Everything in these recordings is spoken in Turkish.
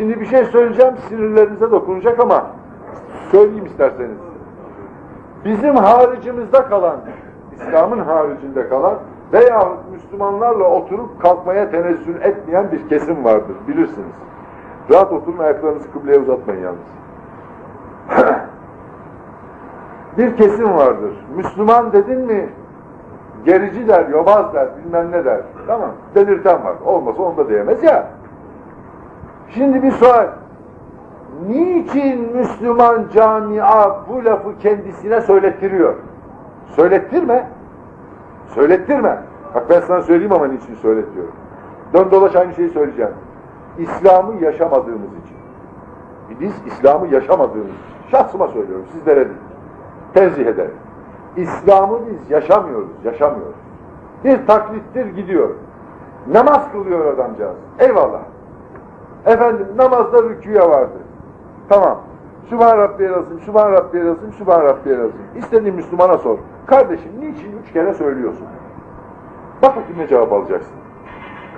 Şimdi bir şey söyleyeceğim, sinirlerinize dokunacak ama söyleyeyim isterseniz. Bizim haricimizde kalan, İslam'ın haricinde kalan veya Müslümanlarla oturup kalkmaya tenezzül etmeyen bir kesim vardır, bilirsiniz. Rahat oturun, ayaklarınızı kıbleye uzatmayın yalnız. bir kesim vardır. Müslüman dedin mi gerici der, yobaz der, bilmem ne der. Tamam, belirten var. Olmasa onu da diyemez ya. Şimdi bir sual. Niçin Müslüman camia bu lafı kendisine söylettiriyor? Söylettirme. Söylettirme. Bak ben sana söyleyeyim ama niçin söyletiyorum. Dön dolaş aynı şeyi söyleyeceğim. İslam'ı yaşamadığımız için. Biz İslam'ı yaşamadığımız için. Şahsıma söylüyorum, sizlere değil. Tenzih ederim. İslam'ı biz yaşamıyoruz, yaşamıyoruz. Bir taklittir gidiyor. Namaz kılıyor adamcağız. Eyvallah. Efendim namazda rüküye vardı. Tamam. Sübhan Rabbiyel Azim, Sübhan Rabbiyel Azim, Sübhan Rabbiyel Azim. İstediğin Müslümana sor. Kardeşim niçin üç kere söylüyorsun? Bak bakayım ne cevap alacaksın.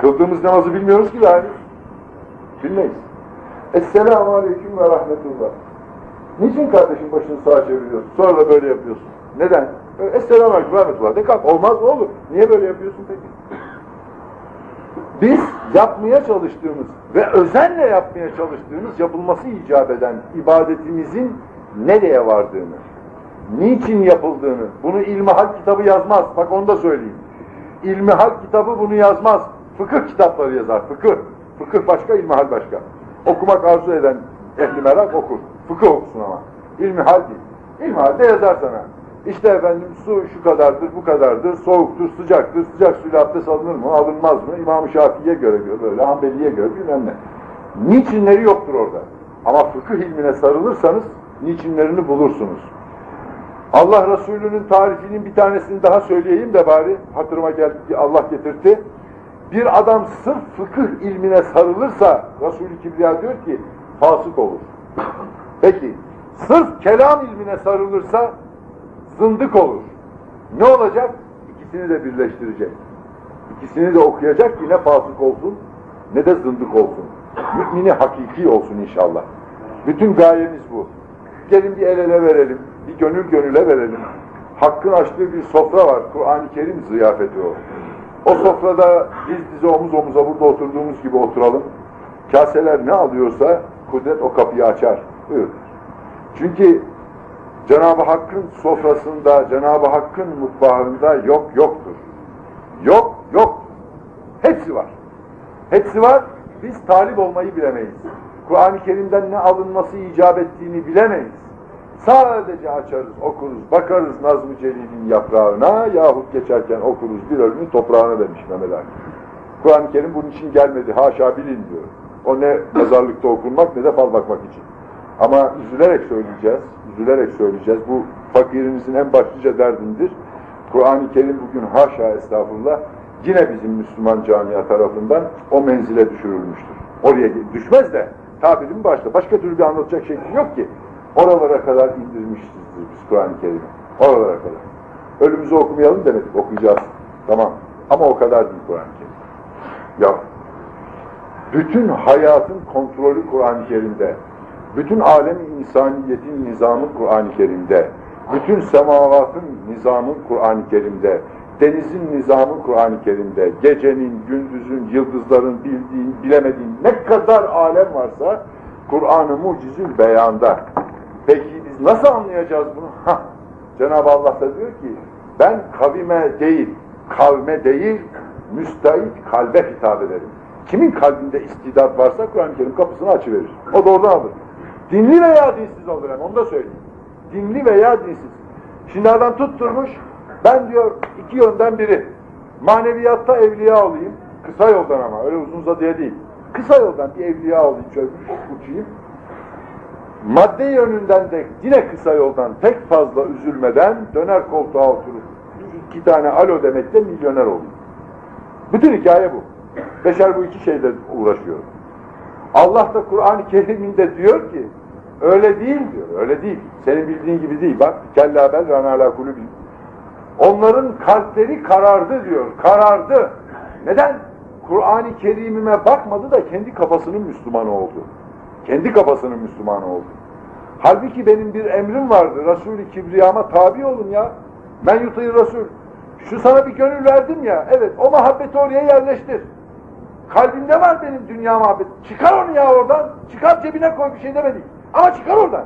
Kıldığımız namazı bilmiyoruz ki henüz. Bilmeyiz. Esselamu Aleyküm ve Rahmetullah. Niçin kardeşim başını sağa çeviriyorsun? Sonra da böyle yapıyorsun. Neden? Esselamu Aleyküm ve Rahmetullah. De kalk. Olmaz mı olur? Niye böyle yapıyorsun peki? Biz yapmaya çalıştığımız ve özenle yapmaya çalıştığımız yapılması icap eden ibadetimizin nereye vardığını, niçin yapıldığını, bunu İlmihal kitabı yazmaz. Bak onu da söyleyeyim. İlmihal kitabı bunu yazmaz. Fıkıh kitapları yazar. Fıkıh. Fıkıh başka, ilmihal başka. Okumak arzu eden ehli merak okur. Fıkıh okusun ama. İlmihal değil. İlmihalde yazar sana. İşte efendim su şu kadardır, bu kadardır, soğuktur, sıcaktır, sıcak suyla abdest alınır mı, alınmaz mı? İmam-ı Şafii'ye göre diyor böyle, Hanbeli'ye göre bilmem ne. Niçinleri yoktur orada. Ama fıkıh ilmine sarılırsanız niçinlerini bulursunuz. Allah Resulü'nün tarifinin bir tanesini daha söyleyeyim de bari hatırıma geldi Allah getirtti. Bir adam sırf fıkıh ilmine sarılırsa Resulü Kibriya diyor ki fasık olur. Peki sırf kelam ilmine sarılırsa zındık olur. Ne olacak? İkisini de birleştirecek. İkisini de okuyacak ki ne fasık olsun ne de zındık olsun. Mümini hakiki olsun inşallah. Bütün gayemiz bu. Gelin bir el ele verelim, bir gönül gönüle verelim. Hakkın açtığı bir sofra var, Kur'an-ı Kerim ziyafeti o. O sofrada diz dize omuz omuza burada oturduğumuz gibi oturalım. Kaseler ne alıyorsa kudret o kapıyı açar. Buyur. Çünkü Cenab-ı Hakk'ın sofrasında, Cenab-ı Hakk'ın mutfağında yok yoktur. Yok yok. Hepsi var. Hepsi var. Biz talip olmayı bilemeyiz. Kur'an-ı Kerim'den ne alınması icap ettiğini bilemeyiz. Sadece açarız, okuruz, bakarız Nazım Celil'in yaprağına yahut geçerken okuruz bir ölümün toprağına demiş Mehmet Ali. Kur'an-ı Kerim bunun için gelmedi, haşa bilin diyor. O ne mezarlıkta okunmak ne de fal bakmak için. Ama üzülerek söyleyeceğiz, üzülerek söyleyeceğiz. Bu fakirimizin en başlıca derdindir. Kur'an-ı Kerim bugün haşa estağfurullah yine bizim Müslüman camia tarafından o menzile düşürülmüştür. Oraya düşmez de tabirin başta. Başka türlü bir anlatacak şekli yok ki. Oralara kadar indirmişizdir biz Kur'an-ı Kerim'i. Oralara kadar. Ölümümüzü okumayalım demedik, okuyacağız. Tamam. Ama o kadar değil Kur'an-ı Kerim. Ya, bütün hayatın kontrolü Kur'an-ı Kerim'de. Bütün alem insaniyetin nizamı Kur'an-ı Kerim'de. Bütün semavatın nizamı Kur'an-ı Kerim'de. Denizin nizamı Kur'an-ı Kerim'de. Gecenin, gündüzün, yıldızların bildiğin, bilemediğin ne kadar alem varsa Kur'an-ı mucizül beyanda. Peki biz nasıl anlayacağız bunu? Cenab-ı Allah da diyor ki ben kavime değil, kavme değil, müstahit kalbe hitap ederim. Kimin kalbinde istidat varsa Kur'an-ı Kerim kapısını açıverir. O da alır. Dinli veya dinsiz hem onu da söyleyeyim. Dinli veya dinsiz. Şimdi adam tutturmuş, ben diyor iki yönden biri. Maneviyatta evliya olayım, kısa yoldan ama öyle uzun uzadıya değil. Kısa yoldan bir evliya olayım şöyle uçayım. Madde yönünden de yine kısa yoldan pek fazla üzülmeden döner koltuğa oturup iki tane alo demekle milyoner olayım. Bütün hikaye bu. Beşer bu iki şeyle uğraşıyor. Allah da Kur'an-ı Kerim'inde diyor ki öyle değil diyor, öyle değil. Senin bildiğin gibi değil. Bak, kella bel ranala kulübin. Onların kalpleri karardı diyor, karardı. Neden? Kur'an-ı Kerim'ime bakmadı da kendi kafasının Müslümanı oldu. Kendi kafasının Müslümanı oldu. Halbuki benim bir emrim vardı. Resul-i Kibriyama tabi olun ya. Ben yutayı Resul. Şu sana bir gönül verdim ya. Evet o muhabbeti oraya yerleştir. Kalbinde var benim dünya muhabbeti. Çıkar onu ya oradan. Çıkar cebine koy bir şey demedik. Ama çıkar oradan.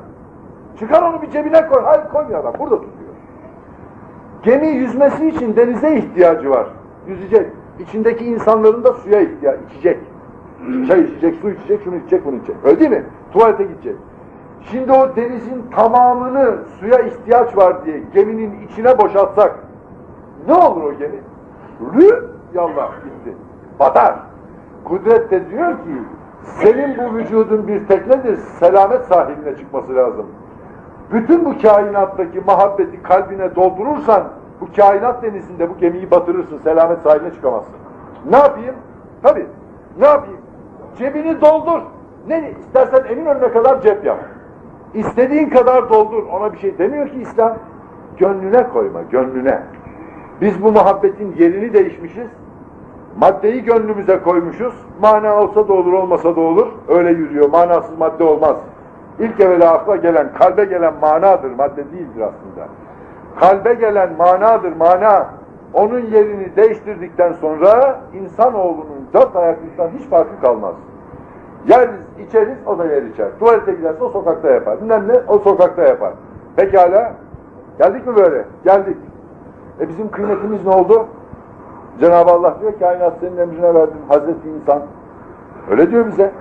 Çıkar onu bir cebine koy. Hayır koymuyor adam. Burada tutuyor. Gemi yüzmesi için denize ihtiyacı var. Yüzecek. İçindeki insanların da suya ihtiyaç, içecek. Çay içecek, su içecek, şunu içecek, bunu içecek. Öyle değil mi? Tuvalete gidecek. Şimdi o denizin tamamını suya ihtiyaç var diye geminin içine boşaltsak ne olur o gemi? Rü yallah gitti. Batar. Kudret de diyor ki senin bu vücudun bir teknedir, selamet sahiline çıkması lazım. Bütün bu kainattaki muhabbeti kalbine doldurursan bu kainat denizinde bu gemiyi batırırsın, selamet sahiline çıkamazsın. Ne yapayım? Tabii. Ne yapayım? Cebini doldur. Ne istersen emin önüne kadar cep yap. İstediğin kadar doldur. Ona bir şey demiyor ki İslam. Gönlüne koyma, gönlüne. Biz bu muhabbetin yerini değişmişiz. Maddeyi gönlümüze koymuşuz. Mana olsa da olur, olmasa da olur. Öyle yürüyor. Manasız madde olmaz. İlk evvela akla gelen, kalbe gelen manadır. Madde değildir aslında. Kalbe gelen manadır, mana. Onun yerini değiştirdikten sonra insanoğlunun dört ayaklıktan hiç farkı kalmaz. Yeriz, içeriz, o da yer içer. Tuvalete giderse o sokakta yapar. Bilmem ne, o sokakta yapar. Pekala, geldik mi böyle? Geldik. E bizim kıymetimiz ne oldu? Cenab-ı Allah diyor kainat senin emrine verdim Hazreti insan. Öyle diyor bize.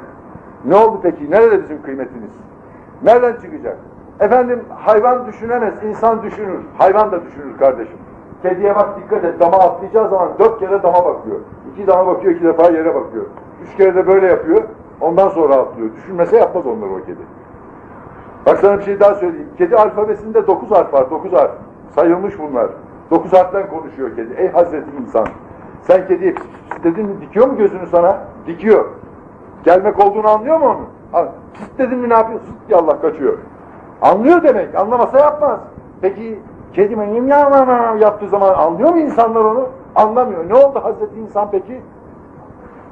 Ne oldu peki? Nerede bizim kıymetimiz? Nereden çıkacak? Efendim hayvan düşünemez, insan düşünür. Hayvan da düşünür kardeşim. Kediye bak dikkat et, dama atlayacağı zaman dört kere dama bakıyor. İki dama bakıyor, iki defa yere bakıyor. Üç kere de böyle yapıyor, ondan sonra atlıyor. Düşünmese yapmaz onları o kedi. Bak sana bir şey daha söyleyeyim. Kedi alfabesinde dokuz harf var, dokuz harf. Sayılmış bunlar. Dokuz harften konuşuyor kedi. Ey Hazreti insan. Sen kediye dedin mi dikiyor mu gözünü sana? Dikiyor. Gelmek olduğunu anlıyor mu onu? Pis dedin mi ne yapıyor? Sıt diye Allah kaçıyor. Anlıyor demek. Anlamasa yapmaz. Peki kedi benim ya yaptığı zaman anlıyor mu insanlar onu? Anlamıyor. Ne oldu Hazreti insan peki?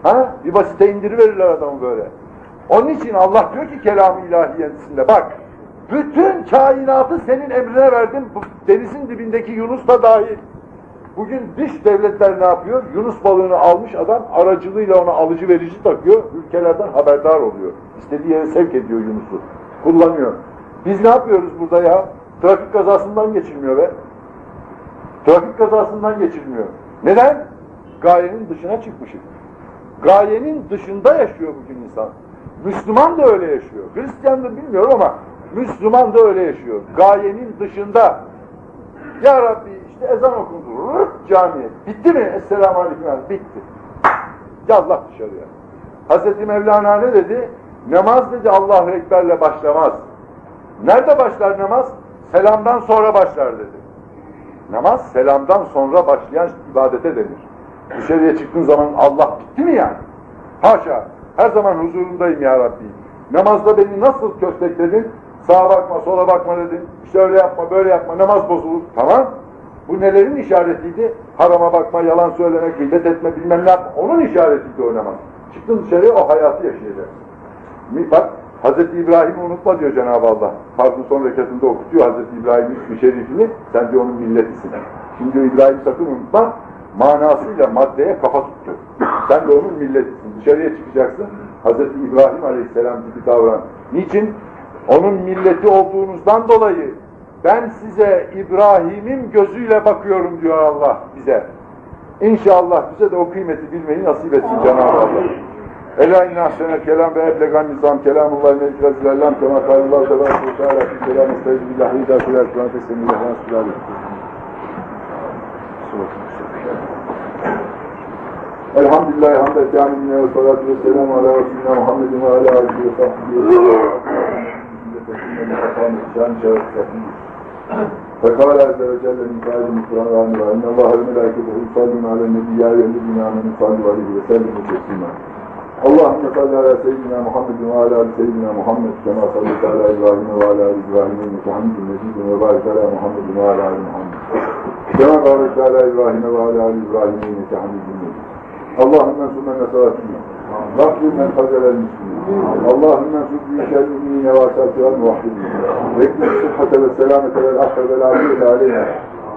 Ha? Bir basite indiriverirler adamı böyle. Onun için Allah diyor ki kelam-ı ilahiyesinde bak bütün kainatı senin emrine verdim. Bu denizin dibindeki Yunus da dahil. Bugün dış devletler ne yapıyor? Yunus balığını almış adam aracılığıyla ona alıcı verici takıyor. Ülkelerden haberdar oluyor. İstediği yere sevk ediyor Yunus'u. Kullanıyor. Biz ne yapıyoruz burada ya? Trafik kazasından geçilmiyor be. Trafik kazasından geçilmiyor. Neden? Gayenin dışına çıkmışız. Gayenin dışında yaşıyor bugün insan. Müslüman da öyle yaşıyor. Hristiyan da bilmiyorum ama Müslüman da öyle yaşıyor. Gayenin dışında. Ya Rabbi işte ezan okundu. Camiye. Bitti mi? Esselamu Aleyküm. Bitti. Yallah dışarıya. Hazreti Mevlana ne dedi? Namaz dedi Allahu Ekber'le başlamaz. Nerede başlar namaz? Selamdan sonra başlar dedi. Namaz selamdan sonra başlayan ibadete denir. Dışarıya çıktığın zaman Allah bitti mi yani? Haşa. Her zaman huzurundayım ya Rabbi. Namazda beni nasıl köstekledin? Sağa bakma, sola bakma dedin. İşte öyle yapma, böyle yapma. Namaz bozulur. Tamam. Bu nelerin işaretiydi? Harama bakma, yalan söyleme, gıybet etme, bilmem ne yapma. Onun işaretiydi o namaz. Çıktın dışarıya o hayatı yaşayacaksın. Bak Hazreti İbrahim'i unutma diyor Cenab-ı Allah. Farzın son rekatında okutuyor Hazreti İbrahim'in ismi şerifini. Sen diyor onun milletisin. Şimdi İbrahim sakın unutma. Manasıyla maddeye kafa tuttu. Sen de onun milletisin. Dışarıya çıkacaksın. Hazreti İbrahim Aleyhisselam gibi davran. Niçin? Onun milleti olduğunuzdan dolayı ben size İbrahim'in gözüyle bakıyorum diyor Allah bize. İnşallah bize de o kıymeti bilmeyi nasip etsin Cenab-ı Allah. Ela inna ahsenel kelam ve eblegan nizam kelamullahi mevkiraz ilerlem kema kâlullah tebarek ve teâlâ fi kelam estaizu billahi idâ kulâ kulâ teslimî lehâ sülâli. Elhamdülillahi hamd kâmine ve salatu ve selamu ala Resulina Muhammedin ve ala alihi ve sahbihi فقال عز وجل من قائل القرآن وإن الله وملائكته يصلون على النبي يا أيها الذين آمنوا صلوا عليه وسلموا تسليما اللهم صل على سيدنا محمد وعلى ال سيدنا محمد كما صليت على ابراهيم وعلى ال ابراهيم انك حميد مجيد وبارك على محمد وعلى ال محمد كما باركت على ابراهيم وعلى ال ابراهيم انك حميد مجيد اللهم انصر من نصر الدين واغفر من خذل المسلمين Allahümme zidni şerrini nevâsâti vel muhabbini. Vekli sıhhate ve selamete vel ahre vel afiyete aleyhâ.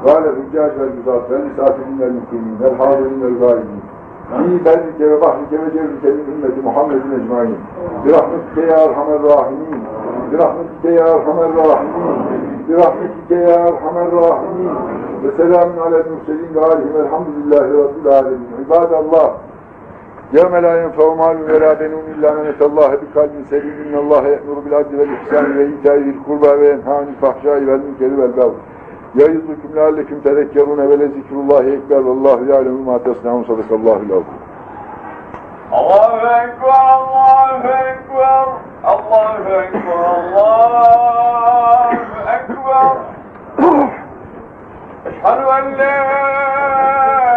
Gâle hüccâc vel müzâf vel misafirin vel mükrimin vel hâzirin vel gâibin. İyi belike ve bahrike ve cevrike min ümmeti Muhammedin ecmain. Birahmetike ya erhamer rahimin. Birahmetike ya erhamer rahimin. Birahmetike ya erhamer rahimin. Ve selamun alel mürselin ve alihim elhamdülillahi rabbil alemin. İbadallah. يوم لا ينفع مال ولا بنون إلا من أتى الله بقلب سليم إن الله يأمر بالعدل والإحسان وإيتاء ذي القربى وينهى عن الفحشاء والمنكر والبغي يعظكم لعلكم تذكرون ولذكر الله أكبر والله يعلم ما تصنعون صدق الله العظيم الله أكبر الله أكبر الله أكبر الله أكبر أشهد أن لا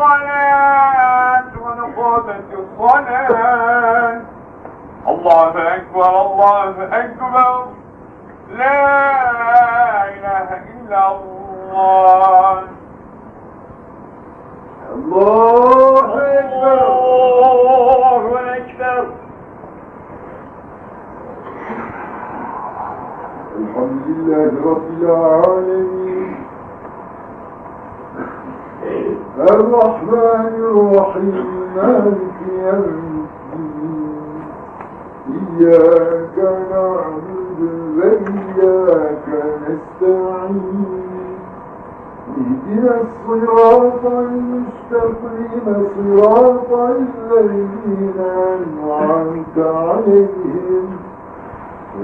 الصلاة قد قامت الصلاة. الله أكبر الله أكبر. لا إله إلا الله. الله أكبر الله أكبر. الحمد لله رب العالمين. الرحمن الرحيم مالك يوم إياك نعبد وإياك نستعين. اهدنا الصراط المستقيم صراط الذين أنعمت عليهم.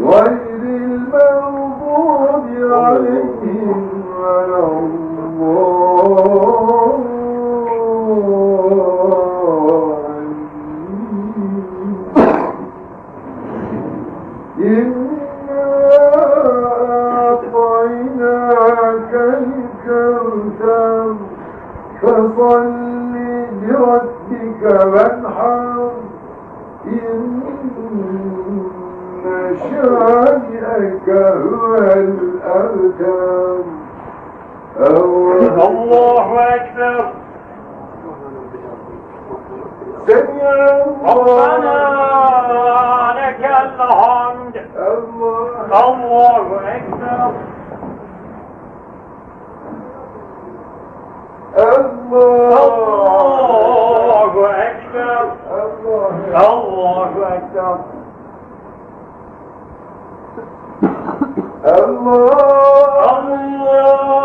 غير المغضوب عليهم ولا سمع ربنا الله لك الحمد الله الله أكبر الله الله أكبر الله الله أكبر الله الله أكبر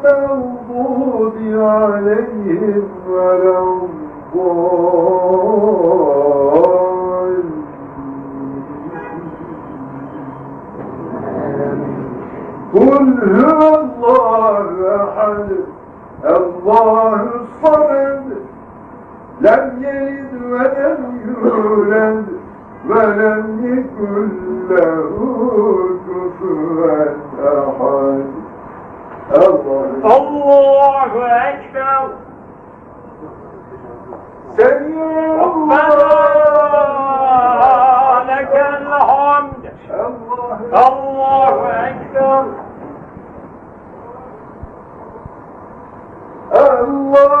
المغضوب عليهم ولا الضالين قل هو الله أحد الله الصمد لم يلد ولم يولد ولم يكن له كفوا أحد الله أكبر. سميع ربنا الله. لك الحمد. الله أكبر. الله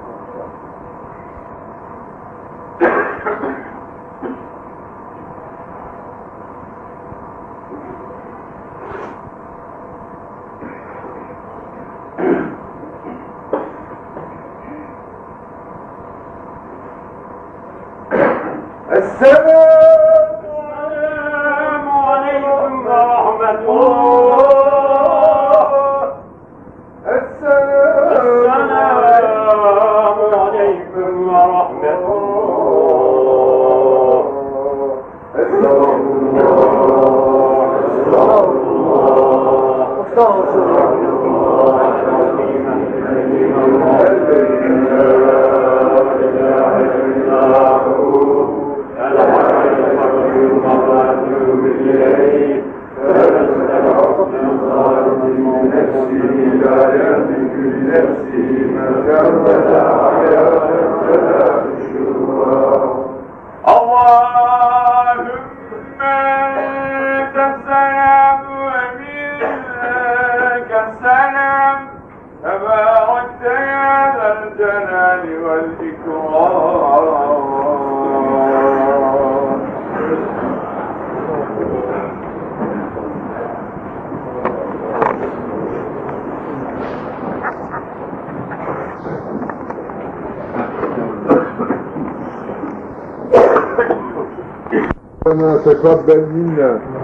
ça s'appelle Benine.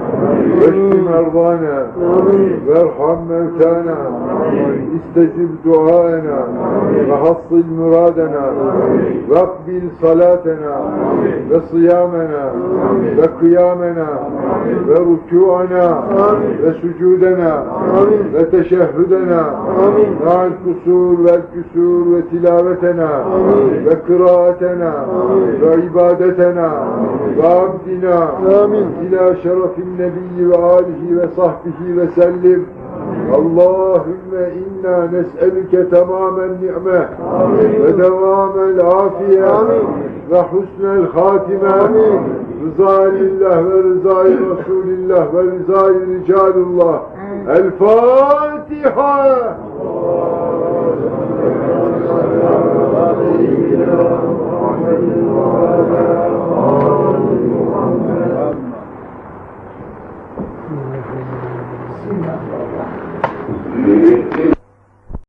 Eşli merdane Verham mevtana İstecib duaena Ve hassil muradena Vakbil salatena Ve siyamena Ve kıyamena Ve rükûana Ve sucudena Ve teşehhüdena Ma'al kusur ve küsur ve tilavetena Ve kıraatena Ve ibadetena Ve abdina İlâ şerefin nebiyyi ve alihi ve sahbihi ve sellim. Allahümme inna nes'elüke tamamen ni'me ve devamel afiye ve husnel hatime rızailillah ve rızai Resulillah ve rızai ricalullah. El Fatiha.